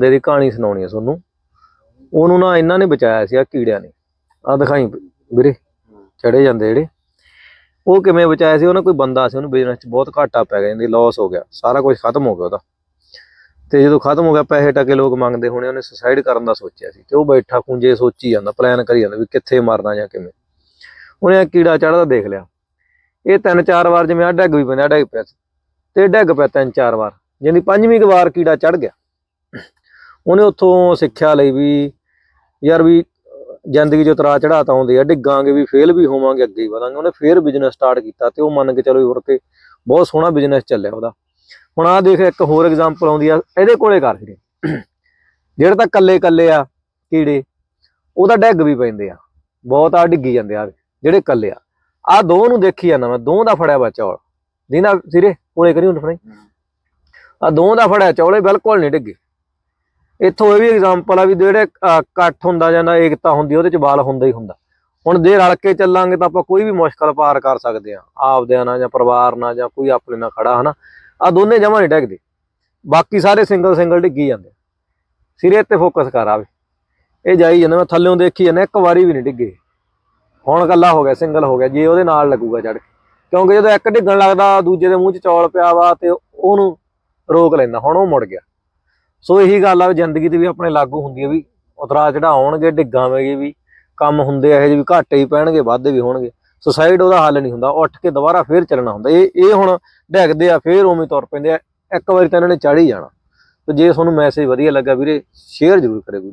ਬੰਦੇ ਦੀ ਕਹਾਣੀ ਸੁਣਾਉਣੀ ਹੈ ਤੁਹਾਨੂੰ। ਉਹਨੂੰ ਨਾ ਇਹਨਾਂ ਨੇ ਬਚਾਇਆ ਸੀ ਆ ਕੀੜਿਆਂ ਨੇ। ਆ ਦਿਖਾਈ ਵੀਰੇ ਚੜੇ ਜਾਂਦੇ ਜਿਹੜੇ। ਉਹ ਕਿਵੇਂ ਬਚਾਇਆ ਸੀ, ਉਹਨਾਂ ਕੋਈ ਬੰਦਾ ਸੀ, ਉਹਨੂੰ ਬਿਜ਼ਨਸ 'ਚ ਬਹੁਤ ਘਾਟਾ ਪੈ ਗਿਆ ਜਾਂਦੀ ਲਾਸ ਹੋ ਗਿਆ, ਸਾਰਾ ਕੁਝ ਖਤਮ ਹੋ ਗਿਆ ਉਹਦਾ। ਤੇ ਜਦੋਂ ਖਤਮ ਹੋ ਗਿਆ, ਪੈਸੇ ਟਕੇ ਲੋਕ ਮੰਗਦੇ ਹੋਣੇ, ਉਹਨੇ ਸੁਸਾਈਡ ਕਰਨ ਦਾ ਸੋਚਿਆ ਸੀ। ਤੇ ਉਹ ਬੈਠਾ, ਖੁੰਝੇ ਸੋਚੀ ਜਾਂਦਾ ਪਲਾਨ ਕਰੀ ਜਾਂਦਾ ਵੀ ਕਿੱਥੇ ਮਾਰਨਾ ਜਾਂ ਕਿਵੇਂ। ਉਹਨੇ ਆ ਕੀੜਾ ਚੜਦਾ ਦੇਖ ਲਿਆ। ਇਹ ਤਿੰਨ ਚਾਰ ਵਾਰ ਜਿਵੇਂ ਆ ਡੱਗ ਵੀ ਪੈਂਦਾ ਡੱਗ ਪਿਆ ਸੀ। ਤੇ ਡੱਗ ਪਿਆ ਤਿੰਨ ਚਾਰ ਵਾਰ, ਜਿੰਨੀ ਪੰਜਵੀਂ ਕੁ ਵਾਰ ਕੀੜਾ ਚੜ ਗਿਆ। ਉਹਨੇ ਉੱਥੋਂ ਸਿੱਖਿਆ ਲਈ ਵੀ ਯਾਰ ਵੀ ਜ਼ਿੰਦਗੀ 'ਚ ਉਤਰਾ ਚੜਾ ਤਾਂ ਆਉਂਦੇ ਆ ਡਿੱਗਾਂਗੇ ਵੀ ਫੇਲ ਵੀ ਹੋਵਾਂਗੇ ਅੱਗੇ ਹੀ ਵਧਾਂਗੇ। ਉਹਨੇ ਫੇਰ ਬਿਜ਼ਨਸ ਸਟਾਰਟ ਕੀਤਾ ਤੇ ਉਹ ਮੰਨ ਕੇ ਚਲੋ ਵੀ ਹੋਰ ਕੇ ਬਹੁਤ ਸੋਹਣਾ ਬਿਜ਼ਨਸ ਚੱਲਿਆ ਉਹਦਾ। ਹੁਣ ਆ ਦੇਖ ਇੱਕ ਹੋਰ ਐਗਜ਼ਾਮਪਲ ਆਉਂਦੀ ਆ ਇਹਦੇ ਕੋਲੇ ਕਰ ਵੀਰੇ। ਜਿਹੜੇ ਤਾਂ ਕੱਲੇ ਕੱਲੇ ਆ ਕੀੜੇ ਉਹਦਾ ਡੱਗ ਵੀ ਪੈਂਦੇ ਆ। ਬਹੁਤ ਆ ਡਿੱਗੀ ਜਾਂਦੇ ਆ ਜਿਹੜੇ ਕੱਲੇ ਆ। ਆ ਦੋ ਨੂੰ ਦੇਖੀ ਜਾਂਦਾ ਮੈਂ ਦੋ ਦਾ ਫੜਿਆ ਵਾ ਚੌਲ। ਦੀਨਾ ਸਿਰੇ ਕੋਲੇ ਕਰੀ ਹੁਣ ਫੜਾਈ। ਆ ਦੋ ਦਾ ਫੜਿਆ ਚੌਲੇ ਬਿਲਕੁਲ ਨਹੀਂ ਡਿੱਗੇ। ਇੱਥੋਂ ਇਹ ਵੀ ਐਗਜ਼ਾਮਪਲ ਆ ਵੀ ਜਿਹੜੇ ਇਕੱਠ ਹੁੰਦਾ ਜਾਂ ਨਾ ਏਕਤਾ ਹੁੰਦੀ, ਉਹਦੇ ਚ ਬਾਲ ਹੁੰਦਾ ਹੀ ਹੁੰਦਾ। ਹੁਣ ਜੇ ਰਲ ਕੇ ਚੱਲਾਂਗੇ ਤਾਂ ਆਪਾਂ ਕੋਈ ਵੀ ਮੁਸ਼ਕਲ ਪਾਰ ਕਰ ਸਕਦੇ ਆ ਆਪਦਿਆਂ ਨਾਲ ਜਾਂ ਪਰਿਵਾਰ ਨਾਲ ਜਾਂ ਕੋਈ ਆਪਣੇ ਨਾਲ ਖੜਾ, ਹਨਾ? ਆ ਦੋਨੇ ਜਮਾਂ ਨਹੀਂ ਡਿੱਗਦੇ ਬਾਕੀ ਸਾਰੇ ਸਿੰਗਲ ਸਿੰਗਲ ਡਿੱਗੀ ਜਾਂਦੇ ਸਿਰੇ ਤੇ ਫੋਕਸ ਕਰ ਆਵੇ ਇਹ ਜਾਈ ਜਾਂਦਾ, ਮੈਂ ਥੱਲੇੋਂ ਦੇਖੀ ਜਾਂਦਾ, ਇੱਕ ਵਾਰੀ ਵੀ ਨਹੀਂ ਡਿੱਗੇ। ਹੁਣ ਕੱਲਾ ਹੋ ਗਿਆ ਸਿੰਗਲ ਹੋ ਗਿਆ, ਜੇ ਉਹਦੇ ਨਾਲ ਲੱਗੂਗਾ ਚੜ ਕੇ। ਕਿਉਂਕਿ ਜਦੋਂ ਇੱਕ ਡਿੱਗਣ ਲੱਗਦਾ, ਦੂਜੇ ਦੇ ਮੂੰਹ 'ਚ ਚੌਲ ਪਿਆ ਵਾ ਤੇ ਉਹਨੂੰ ਰੋਕ ਲੈਂਦਾ, ਹੁਣ ਉਹ ਮੁੜ ਗਿਆ। ਸੋ ਇਹੀ ਗੱਲ ਆ ਵੀ ਜ਼ਿੰਦਗੀ ਤੇ ਵੀ ਆਪਣੇ ਲਾਗੂ ਹੁੰਦੀ ਹੈ ਵੀ ਉਤਰਾ ਚੜਾਉਣਗੇ ਡਿੱਗਾਂਗੇ ਵੀ, ਕੰਮ ਹੁੰਦੇ ਇਹੋ ਜਿਹੇ ਵੀ, ਘਾਟੇ ਹੀ ਪੈਣਗੇ, ਵਾਧੇ ਵੀ ਹੋਣਗੇ। ਸੁਸਾਈਡ ਉਹਦਾ ਹੱਲ ਨਹੀਂ ਹੁੰਦਾ, ਉੱਠ ਕੇ ਦੁਬਾਰਾ ਫੇਰ ਚੱਲਣਾ ਹੁੰਦਾ। ਇਹ ਇਹ ਹੁਣ ਡਿੱਗਦੇ ਆ, ਫੇਰ ਉਵੇਂ ਤੁਰ ਪੈਂਦੇ ਆ। ਇੱਕ ਵਾਰੀ ਤਾਂ ਇਹਨਾਂ ਨੇ ਚੜ ਹੀ ਜਾਣਾ। ਤੇ ਜੇ ਤੁਹਾਨੂੰ ਮੈਸੇਜ ਵਧੀਆ ਲੱਗਾ ਵੀਰੇ ਸ਼ੇਅਰ ਜ਼ਰੂਰ ਕਰਿਓ ਵੀਡੀਓ।